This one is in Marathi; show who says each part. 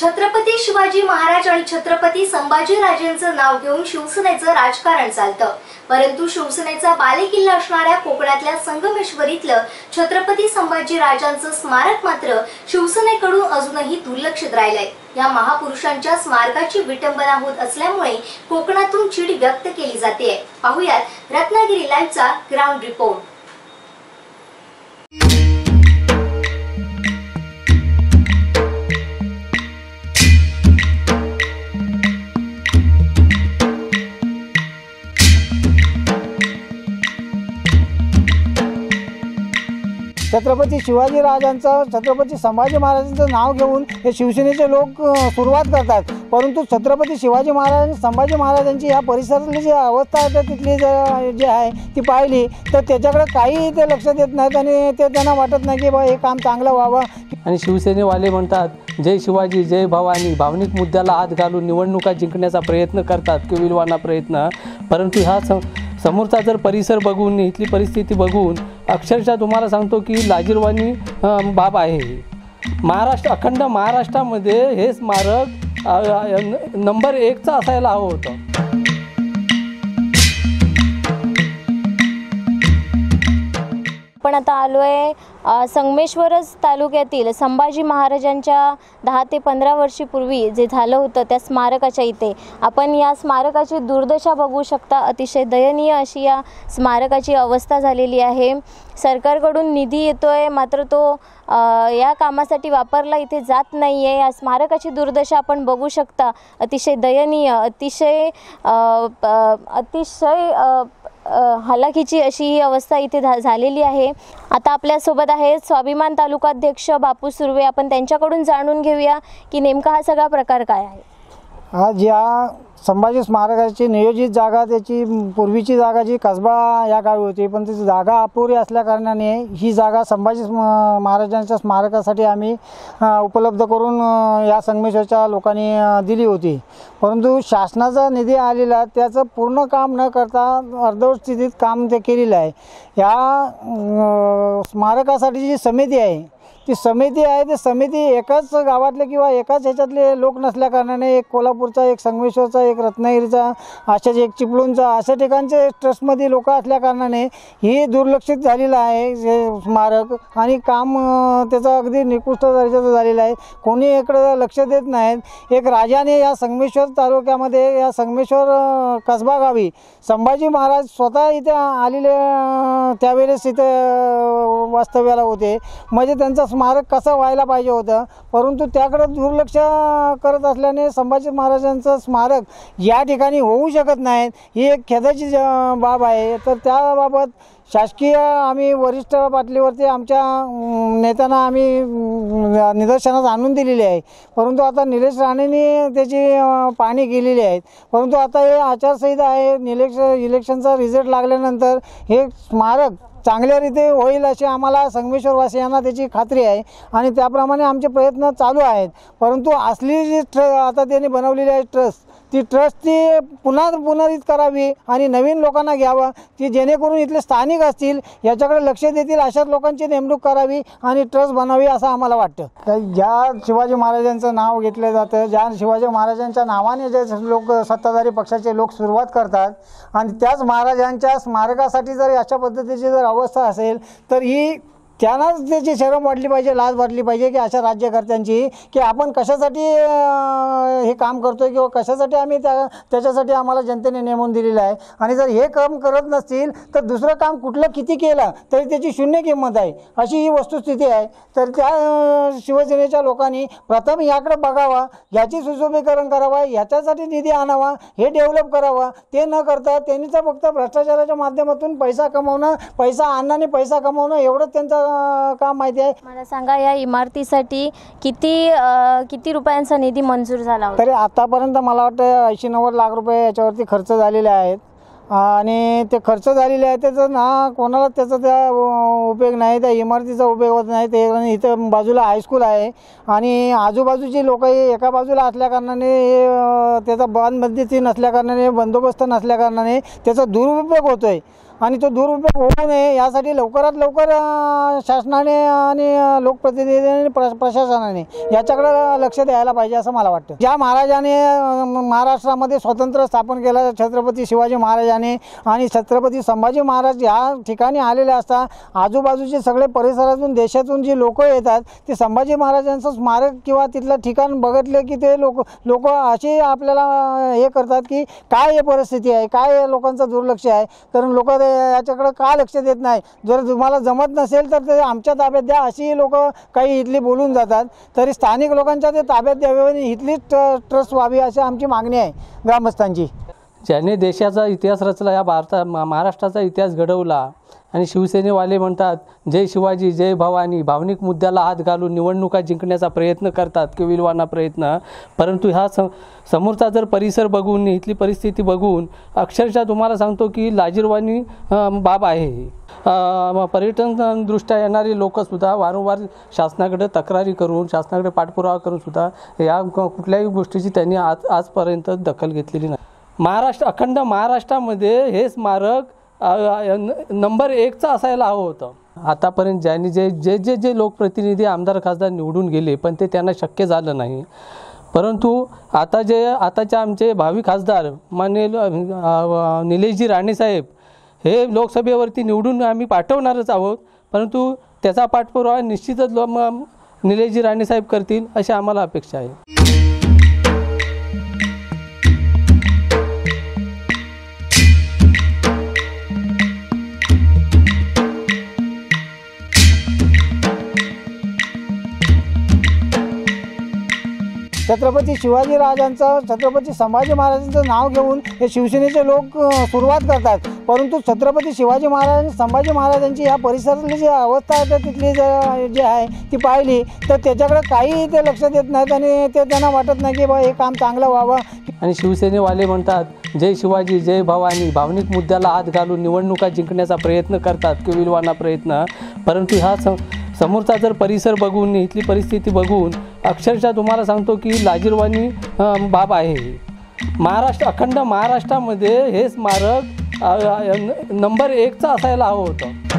Speaker 1: छत्रपती शिवाजी महाराज आणि छत्रपती संभाजीराजेंचं नाव घेऊन शिवसेनेचं राजकारण चालतं. परंतु शिवसेनेचा बालेकिल्ला असणाऱ्या कोकणातल्या संगमेश्वरीतलं छत्रपती संभाजीराजांचं स्मारक मात्र शिवसेनेकडून अजूनही दुर्लक्षित राहिलंय. या महापुरुषांच्या स्मारकाची विटंबना होत असल्यामुळे कोकणातून चीड व्यक्त केली जाते पाहुयात रत्नागिरी लाईव्हचा ग्राउंड रिपोर्ट
Speaker 2: छत्रपती शिवाजी राजांचं छत्रपती संभाजी महाराजांचं नाव घेऊन हे शिवसेनेचे लोक सुरुवात करतात. परंतु छत्रपती शिवाजी महाराज संभाजी महाराजांची या परिसरातली जी अवस्था आहे तिथली ज- जी आहे ती पाहिली तर त्याच्याकडे काही ते लक्ष देत नाहीत आणि ते त्यांना वाटत नाही की बा हे काम चांगलं व्हावं.
Speaker 3: आणि शिवसेनेवाले म्हणतात जय शिवाजी जय भवानी. भावनिक मुद्द्याला हात घालून निवडणुका जिंकण्याचा प्रयत्न करतात किविलवाना प्रयत्न. परंतु ह्या स समोरचा जर परिसर बघून इथली परिस्थिती बघून अक्षरशः तुम्हाला सांगतो की लाजीरवाणी बाब आहे महाराष्ट्र अखंड महाराष्ट्रामध्ये हे स्मारक नंबर एकचं असायला हवं होतं.
Speaker 4: आपण आता आलो आहे संगमेश्वरच तालुक्यातील संभाजी महाराजांच्या दहा ते पंधरा वर्षीपूर्वी जे झालं होतं त्या स्मारकाच्या इथे. आपण या स्मारकाची दुर्दशा बघू शकता. अतिशय दयनीय अशी या स्मारकाची अवस्था झालेली आहे. सरकारकडून निधी येतो आहे मात्र तो या कामासाठी वापरला इथे जात नाही आहे या स्मारकाची दुर्दशा आपण बघू शकता. अतिशय दयनीय अतिशय अतिशय हलाखीची अशी ही अवस्था इथे झा झालेली आहे. आता आपल्यासोबत आहे स्वाभिमान तालुकाध्यक्ष बापू सुर्वे. आपण त्यांच्याकडून जाणून घेऊया की नेमका हा सगळा प्रकार काय आहे.
Speaker 2: आज या संभाजी स्मारकाची नियोजित जागा त्याची पूर्वीची जागा जी कसबा या गावी होती पण त्याची जागा अपुरी असल्याकारणाने ही जागा संभाजी स्म- महाराजांच्या स्मारकासाठी आम्ही उपलब्ध करून या संगमेश्वरच्या लोकांनी दिली होती. परंतु शासनाचा निधी आलेला त्याचं पूर्ण काम न करता अर्धवट स्थितीत काम ते केलेलं आहे. या स्मारकासाठी जी समिती आहे ती समिती आहे ती समिती एकाच गावातले किंवा एकाच ह्याच्यातले लोक नसल्या कारणाने एक कोल्हापूरचा एक संगमेश्वरचा एक रत्नागिरीचा अशाच एक चिपळूणचा अशा ठिकाणचे ट्रस्टमध्ये लोक असल्या कारणाने ही दुर्लक्षित झालेलं आहे हे स्मारक. आणि काम त्याचं अगदी निकृष्ट दर्जाचं झालेलं आहे. कोणी इकडं लक्ष देत नाहीत. एक राजाने या संगमेश्वर तालुक्यामध्ये या संगमेश्वर कसबा गावी संभाजी महाराज स्वतः इथे आलेले त्यावेळेस इथे वास्तव्याला होते. म्हणजे त्यांचा स्मारक कसं व्हायला पाहिजे होतं? परंतु त्याकडे दुर्लक्ष करत असल्याने संभाजी महाराजांचं स्मारक या ठिकाणी होऊ शकत नाहीत ही एक खेदाची ज- बाब आहे. तर त्याबाबत शासकीय आम्ही वरिष्ठ पातळीवरती आमच्या नेत्यांना आम्ही निदर्शनास आणून दिलेली आहे. परंतु आता निलेश राणेंनी त्याची पाहणी केलेली आहे. परंतु आता हे आचारसंहिता आहे. निलेक्ष इलेक्शनचा रिझल्ट लागल्यानंतर हे स्मारक चांगल्या रीती होईल अशी आम्हाला संगमेश्वरवासियांना त्याची खात्री आहे. आणि त्याप्रमाणे आमचे प्रयत्न चालू आहेत. परंतु असली जी ट्र आता त्यांनी बनवलेली आहे ट्रस्ट ती ट्रस्ट ती पुन्हा पुनरित करावी आणि नवीन लोकांना घ्यावं ती जेणेकरून इथले स्थानिक असतील याच्याकडे लक्ष देतील अशाच लोकांची नेमणूक करावी आणि ट्रस्ट बनावी असं आम्हाला वाटतं. तर ज्या शिवाजी महाराजांचं नाव घेतलं जातं ज्या शिवाजी महाराजांच्या नावाने जे लोक सत्ताधारी पक्षाचे लोक सुरुवात करतात आणि त्याच महाराजांच्या स्मारकासाठी जर अशा पद्धतीची जर अवस्था असेल तर ही त्यांनाच त्याची शरम वाटली पाहिजे लाज वाटली पाहिजे की अशा राज्यकर्त्यांची की आपण कशासाठी हे काम करतो आहे किंवा कशासाठी आम्ही त्या त्याच्यासाठी आम्हाला जनतेने नेमून दिलेलं आहे. आणि जर हे काम करत नसतील तर दुसरं काम कुठलं किती केलं तरी त्याची शून्य किंमत आहे. अशी ही वस्तुस्थिती आहे. तर त्या शिवसेनेच्या लोकांनी प्रथम याकडे बघावा याची सुशोभीकरण करावा याच्यासाठी निधी आणावा हे डेव्हलप करावा. ते न करता त्यांनी तर फक्त भ्रष्टाचाराच्या माध्यमातून पैसा कमवणं पैसा आणणं आणि पैसा कमवणं एवढंच त्यांचं काम माहिती आहे?
Speaker 4: मला सांगा या इमारतीसाठी किती अ, किती रुपयांचा निधी मंजूर झाला होता?
Speaker 2: तरी आतापर्यंत मला वाटतं ऐंशी नव्वद लाख रुपये याच्यावरती खर्च झालेले आहेत. आणि ते खर्च झालेले आहे त्याचं ना कोणाला त्याचा त्या अं, उपयोग नाही त्या इमारतीचा उपयोग होत नाही. ते आणि इथं बाजूला हायस्कूल आहे. आणि आजूबाजूची लोक हे एका बाजूला असल्याकारणाने हे अं, त्याचा बांधबंदीची नसल्याकारणाने बंदोबस्त नसल्याकारणाने त्याचा दुरुपयोग होतो आहे आणि तो दुरुपयोग होऊ नये यासाठी लवकरात लवकर शासनाने आणि लोकप्रतिनिधीने लोकप्रतिनिधींनी प्र प्रशासनाने याच्याकडे लक्ष द्यायला पाहिजे असं मला वाटतं. ज्या महाराजाने महाराष्ट्रामध्ये स्वतंत्र स्थापन केलं छत्रपती शिवाजी महाराजाने आणि छत्रपती संभाजी महाराज या ठिकाणी आलेले असता आजूबाजूचे सगळे परिसरातून देशातून जी लोक येतात ते संभाजी महाराजांचं स्मारक किंवा तिथलं ठिकाण बघितलं की ते लोक लोक असे आपल्याला हे करतात की काय हे परिस्थिती आहे काय लोकांचं दुर्लक्ष आहे? कारण लोक याच्याकडं का लक्ष देत नाही? जर तुम्हाला जमत नसेल तर ते आमच्या ताब्यात द्या. अशी लोक काही इथली बोलून जातात. तरी स्थानिक लोकांच्या ते ताब्यात द्यावे आणि इथलीच ट्रस्ट व्हावी अशी आमची मागणी आहे. ग्रामस्थांची.
Speaker 3: ज्याने देशाचा इतिहास रचला या भारता मा- महाराष्ट्राचा इतिहास घडवला आणि शिवसेनेवाले म्हणतात जय शिवाजी जय भवानी भावनिक मुद्द्याला हात घालून निवडणुका जिंकण्याचा प्रयत्न करतात किविलवाना प्रयत्न परंतु ह्या स समोरचा जर परिसर बघून इथली परिस्थिती बघून अक्षरशः तुम्हाला सांगतो की लाजीरवाणी बाब आहे ही. पर्यटन दृष्ट्या येणारी लोकसुद्धा वारंवार शासनाकडे तक्रारी करून शासनाकडे पाठपुरावा करून सुद्धा या क- कुठल्याही गोष्टीची त्यांनी आज आजपर्यंत दखल घेतलेली नाही महाराष्ट्र अखंड महाराष्ट्रामध्ये हे स्मारक न- नंबर एकचं असायला हवं होतं. आतापर्यंत ज्यांनी जे जे जे जे लोकप्रतिनिधी आमदार खासदार निवडून गेले पण ते त्यांना शक्य झालं नाही. परंतु आता जे आताचे आमचे भावी खासदार मान्य निलेशजी राणेसाहेब हे लोकसभेवरती निवडून आम्ही पाठवणारच आहोत. परंतु त्याचा पाठपुरावा निश्चितच लो निलेशजी राणेसाहेब करतील अशी आम्हाला अपेक्षा आहे.
Speaker 2: छत्रपती शिवाजी राजांचं छत्रपती संभाजी महाराजांचं नाव घेऊन हे शिवसेनेचे लोक सुरुवात करतात. परंतु छत्रपती शिवाजी महाराज संभाजी महाराजांची या परिसरातली जी अवस्था आहे तर तिथली जी आहे ती पाहिली तर त्याच्याकडे काही ते लक्ष देत नाहीत आणि ते त्यांना वाटत नाही की बा हे काम चांगलं व्हावं.
Speaker 3: आणि शिवसेनेवाले म्हणतात जय शिवाजी जय भवानी. भावनिक मुद्द्याला हात घालून निवडणुका जिंकण्याचा प्रयत्न करतात किविलवाना प्रयत्न. परंतु ह्या स समोरचा जर परिसर बघून इथली परिस्थिती बघून अक्षरशः तुम्हाला सांगतो की लाजीरवाणी बाब आहे महाराष्ट्र अखंड महाराष्ट्रामध्ये हे स्मारक नंबर एकचं असायला हवं होतं.